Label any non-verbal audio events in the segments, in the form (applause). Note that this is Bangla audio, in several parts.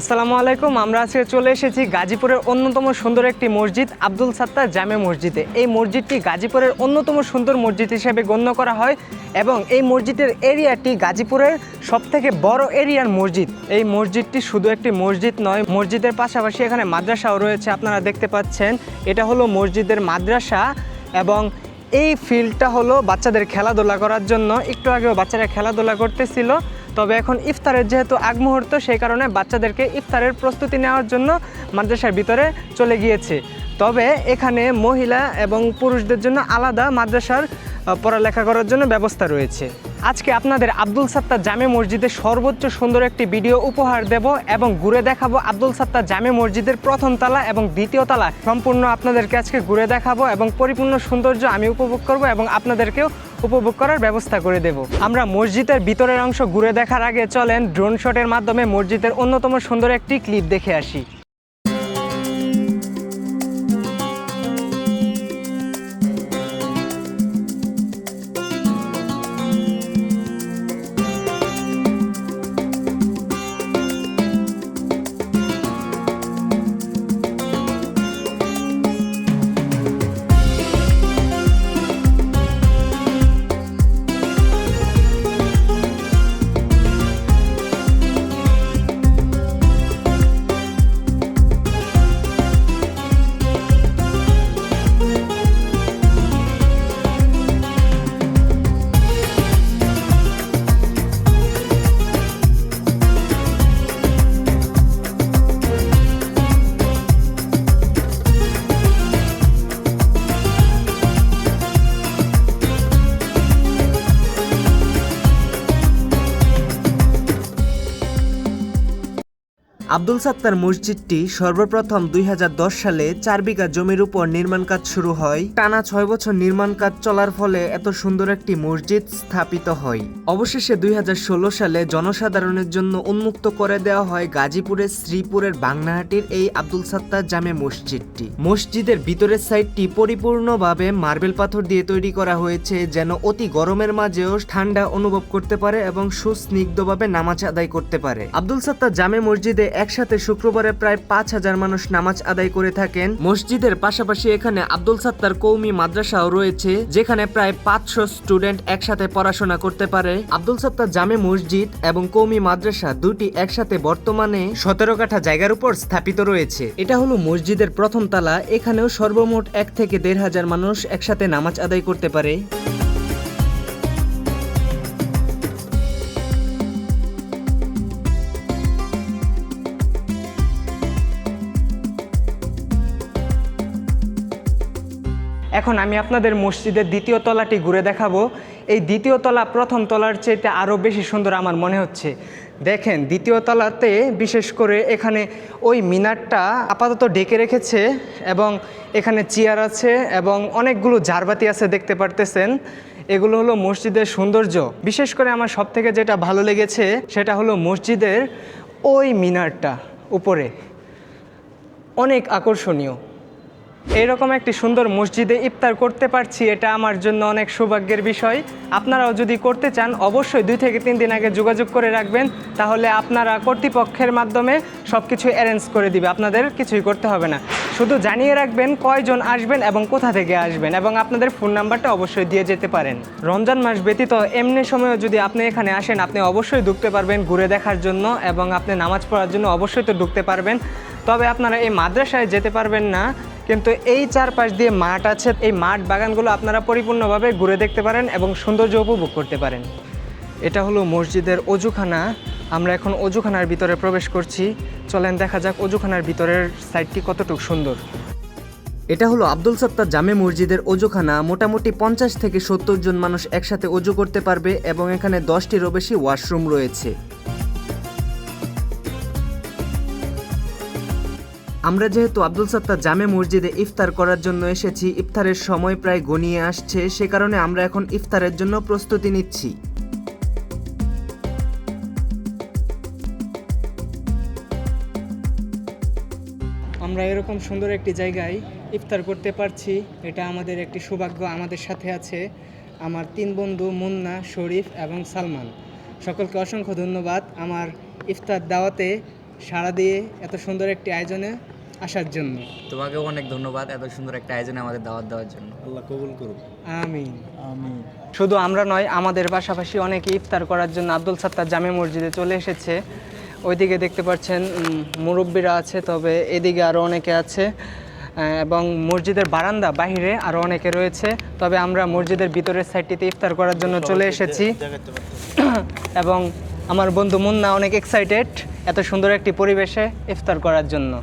আসসালামু আলাইকুম, আমরা আজকে চলে এসেছি গাজীপুরের অন্যতম সুন্দর একটি মসজিদ, আব্দুল সাত্তার জামে মসজিদে। এই মসজিদটি গাজীপুরের অন্যতম সুন্দর মসজিদ হিসেবে গণ্য করা হয় এবং এই মসজিদের এরিয়াটি গাজীপুরের সবথেকে বড় এরিয়ার মসজিদ। এই মসজিদটি শুধু একটি মসজিদ নয়, মসজিদের পাশাপাশি এখানে মাদ্রাসাও রয়েছে, আপনারা দেখতে পাচ্ছেন। এটা হলো মসজিদের মাদ্রাসা এবং এই ফিল্ডটা হলো বাচ্চাদের খেলাধুলা করার জন্য। একটু আগেও বাচ্চারা খেলাধুলা করতেছিল। তবে এখন ইফতারের যেহেতু আগ মুহূর্ত সেই কারণে বাচ্চাদেরকে ইফতারের প্রস্তুতি নেওয়ার জন্য মাদ্রাসার ভিতরে চলে গিয়েছে। তবে এখানে মহিলা এবং পুরুষদের জন্য আলাদা মাদ্রাসার পড়ালেখা করার জন্য ব্যবস্থা রয়েছে। আজকে আপনাদের আব্দুল সাত্তার জামে মসজিদের সর্বোচ্চ সুন্দর একটি ভিডিও উপহার দেব এবং ঘুরে দেখাবো আব্দুল সাত্তার জামে মসজিদের প্রথম তলা এবং দ্বিতীয় তলা। সম্পূর্ণ আপনাদেরকে আজকে ঘুরে দেখাবো এবং পরিপূর্ণ সৌন্দর্য আমি উপভোগ করব এবং আপনাদেরকেও উপভোগ করার ব্যবস্থা করে দেব। আমরা মসজিদের ভিতরের অংশ ঘুরে দেখার আগে চলেন ড্রোন শটের মাধ্যমে মসজিদের অন্যতম সুন্দর একটি ক্লিপ দেখে আসি। আব্দুল সাত্তার মসজিদটি সর্বপ্রথম দুই হাজার দশ সালে চার বিঘা জমির উপর নির্মাণ কাজ শুরু হয়। টানা ছয় বছর নির্মাণ কাজ চলার ফলে এত সুন্দর একটি মসজিদ স্থাপিত হয়। অবশেষে দুই হাজার ষোলো সালে জনসাধারণের জন্য উন্মুক্ত করে দেওয়া হয় গাজীপুরের শ্রীপুরের বাংনাহাটির এই আব্দুল সাত্তার জামে মসজিদটি। মসজিদের ভিতরের সাইডটি পরিপূর্ণভাবে মার্বেল পাথর দিয়ে তৈরি করা হয়েছে, যেন অতি গরমের মাঝেও ঠান্ডা অনুভব করতে পারে এবং সুস্নিগ্ধভাবে নামাজ আদায় করতে পারে। আব্দুল সাত্তার জামে মসজিদে একসাথে শুক্রবারে প্রায় পাঁচ হাজার মানুষ নামাজ আদায় করে থাকেন। মসজিদের পাশাপাশি এখানে আব্দুল সাত্তার কৌমি মাদ্রাসাও রয়েছে, যেখানে প্রায় পাঁচশো স্টুডেন্ট একসাথে পড়াশোনা করতে পারে। আব্দুল সাত্তার জামে মসজিদ এবং কৌমি মাদ্রাসা দুটি একসাথে বর্তমানে সতেরো কাঠা জায়গার উপর স্থাপিত রয়েছে। এটা হলো মসজিদের প্রথম তালা, এখানেও সর্বমোট এক থেকে দেড় হাজার মানুষ একসাথে নামাজ আদায় করতে পারে। এখন আমি আপনাদের মসজিদের দ্বিতীয় তলাটি ঘুরে দেখাবো। এই দ্বিতীয় তলা প্রথম তলার চেয়ে আরও বেশি সুন্দর আমার মনে হচ্ছে। দেখেন, দ্বিতীয় তলাতে বিশেষ করে এখানে ওই মিনারটা আপাতত ডেকে রেখেছে এবং এখানে চেয়ার আছে এবং অনেকগুলো ঝাড়বাতি আছে দেখতে পারতেছেন। এগুলো হলো মসজিদের সৌন্দর্য। বিশেষ করে আমার সব থেকে যেটা ভালো লেগেছে সেটা হলো মসজিদের ওই মিনারটা উপরে। অনেক আকর্ষণীয়। এরকম একটি সুন্দর মসজিদে ইফতার করতে পারছি, এটা আমার জন্য অনেক সৌভাগ্যের বিষয়। আপনারাও যদি করতে চান, অবশ্যই দুই থেকে তিন দিন আগে যোগাযোগ করে রাখবেন, তাহলে আপনারা কর্তৃপক্ষের মাধ্যমে সব কিছু অ্যারেঞ্জ করে দিবে। আপনাদের কিছুই করতে হবে না। শুধু জানিয়ে রাখবেন কয়জন আসবেন এবং কোথা থেকে আসবেন, এবং আপনাদের ফোন নাম্বারটা অবশ্যই দিয়ে যেতে পারেন। রমজান মাস ব্যতীত এমনি সময়ও যদি আপনি এখানে আসেন, আপনি অবশ্যই ঢুকতে পারবেন ঘুরে দেখার জন্য, এবং আপনি নামাজ পড়ার জন্য অবশ্যই তো ঢুকতে পারবেন। তবে আপনারা এই মাদ্রাসায় যেতে পারবেন না কিন্তু এই চারপাশ দিয়ে মাঠ আছে। এই মাঠ বাগানগুলো আপনারা পরিপূর্ণভাবে ঘুরে দেখতে পারেন এবং সৌন্দর্য উপভোগ করতে পারেন। এটা হলো মসজিদের অজুখানা। আমরা এখন অজুখানার ভিতরে প্রবেশ করছি। চলেন দেখা যাক অজুখানার ভিতরের সাইডটি কতটুকু সুন্দর। এটা হলো আব্দুল সত্তার জামে মসজিদের অজুখানা। মোটামুটি পঞ্চাশ থেকে সত্তর জন মানুষ একসাথে অজু করতে পারবে এবং এখানে দশটিরও বেশি ওয়াশরুম রয়েছে। আমরা যেহেতু আব্দুল সত্তার জামে মসজিদে ইফতার করার জন্য এসেছি, ইফতারের সময় প্রায় গনিয়ে আসছে, সে কারণে আমরা এখন ইফতারের জন্য প্রস্তুতি নিচ্ছি। আমরা এরকম সুন্দর একটি জায়গায় ইফতার করতে পারছি। এটা আমাদের একটি সৌভাগ্য আমাদের সাথে আছে। আমার তিন বন্ধু মুন্না, শরীফ এবং সালমান। সকলকে অসংখ্য ধন্যবাদ। আমার ইফতার দাওয়াতে সাড়া দিয়ে এত সুন্দর একটি আয়োজনে আসার জন্য। তোমাকে অনেক ধন্যবাদ এত সুন্দর একটা আয়োজনে আমাদের দাওয়াত দেওয়ার জন্য। আল্লাহ কবুল করুক। আমিন। আমি শুধু আমরা নয় আমাদের পাশাপাশি অনেকে ইফতার করার জন্য আব্দুল সাত্তার জামে মসজিদে চলে এসেছে। ওইদিকে দেখতে পাচ্ছেন মুরব্বিরা আছে তবে এদিকে আরও অনেকে আছে। এবং মসজিদের বারান্দা বাহিরে আরও অনেকে রয়েছে। তবে আমরা মসজিদের ভিতরের সাইডটিতে ইফতার করার জন্য চলে এসেছি। (coughs) এবং আমার বন্ধু মুন্না অনেক এক্সাইটেড এত সুন্দর একটি পরিবেশে ইফতার করার জন্য।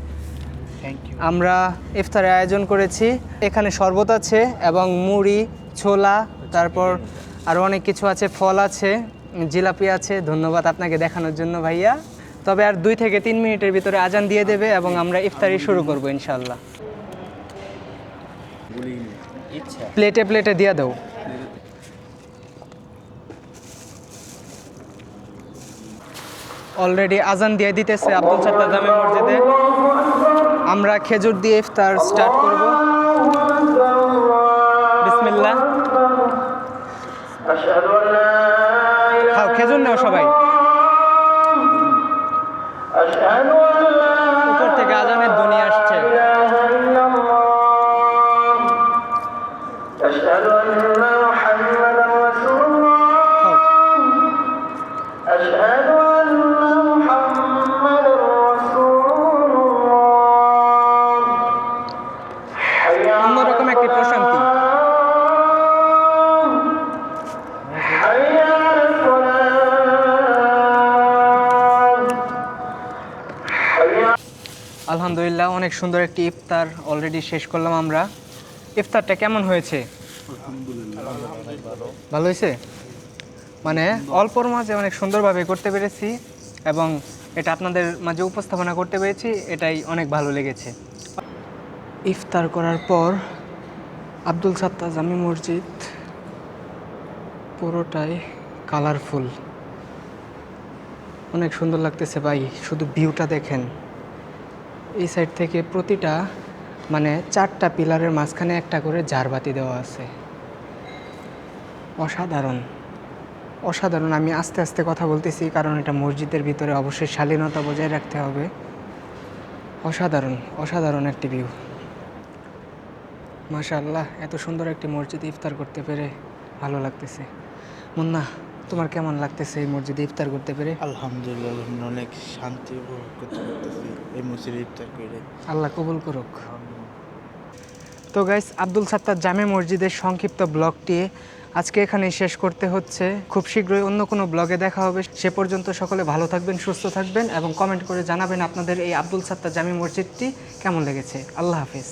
আমরা ইফতারের আয়োজন করেছি। এখানে শরবত আছে এবং মুড়ি, ছোলা, তারপর আরও অনেক কিছু আছে, ফল আছে, জিলাপি আছে। ধন্যবাদ আপনাকে দেখানোর জন্য ভাইয়া। তবে আর দুই থেকে তিন মিনিটের ভিতরে আজান দিয়ে দেবে এবং আমরা ইফতারি শুরু করব ইনশাল্লাহ প্লেটে প্লেটে দিয়ে দাও। অলরেডি আজান দিয়ে দিতেছে আব্দুল সাত্তার জামে মসজিদে। আমরা খেজুর দিয়ে ইফতার স্টার্ট করব। বিসমিল্লাহ। আলহামদুলিল্লাহ অনেক সুন্দর একটি ইফতার অলরেডি শেষ করলাম আমরা। ইফতারটা কেমন হয়েছে? ভালো হয়েছে? মানে অল্পর মাঝে অনেক সুন্দরভাবে করতে পেরেছি এবং এটা আপনাদের মাঝে উপস্থাপনা করতে পেরেছি এটাই অনেক ভালো লেগেছে। ইফতার করার পর আব্দুল সাত্তার জামি মসজিদ পুরোটাই কালারফুল অনেক সুন্দর লাগতেছে ভাই শুধু ভিউটা দেখেন। এই সাইড থেকে প্রতিটা মানে চারটা পিলারের মাঝখানে একটা করে ঝাড়বাতি দেওয়া আছে। অসাধারণ। অসাধারণ, আমি আস্তে আস্তে কথা বলতেছি কারণ এটা মসজিদের ভিতরে অবশ্যই শালীনতা বজায় রাখতে হবে। অসাধারণ অসাধারণ একটি ভিউ মাশাআল্লাহ, এত সুন্দর একটি মসজিদে ইফতার করতে পেরে ভালো লাগতেছে। মুন্না তোমার কেমন লাগতেছে এই মসজিদে ইফতার করতে পেরে? আলহামদুলিল্লাহ অনেক শান্তি উপভোগ করতে পারতেছি এই মসজিদে ইফতার করে। আল্লাহ কবুল করুক। তো গাইস আব্দুল সাত্তার জামে মসজিদের সংক্ষিপ্ত ব্লগটি আজকে এখানে শেষ করতে হচ্ছে। খুব শীঘ্রই অন্য কোনো ব্লগে দেখা হবে। সে পর্যন্ত সকলে ভালো থাকবেন সুস্থ থাকবেন এবং কমেন্ট করে জানাবেন আপনাদের এই আব্দুল সাত্তার জামে মসজিদটি কেমন লেগেছে। আল্লাহ হাফিজ।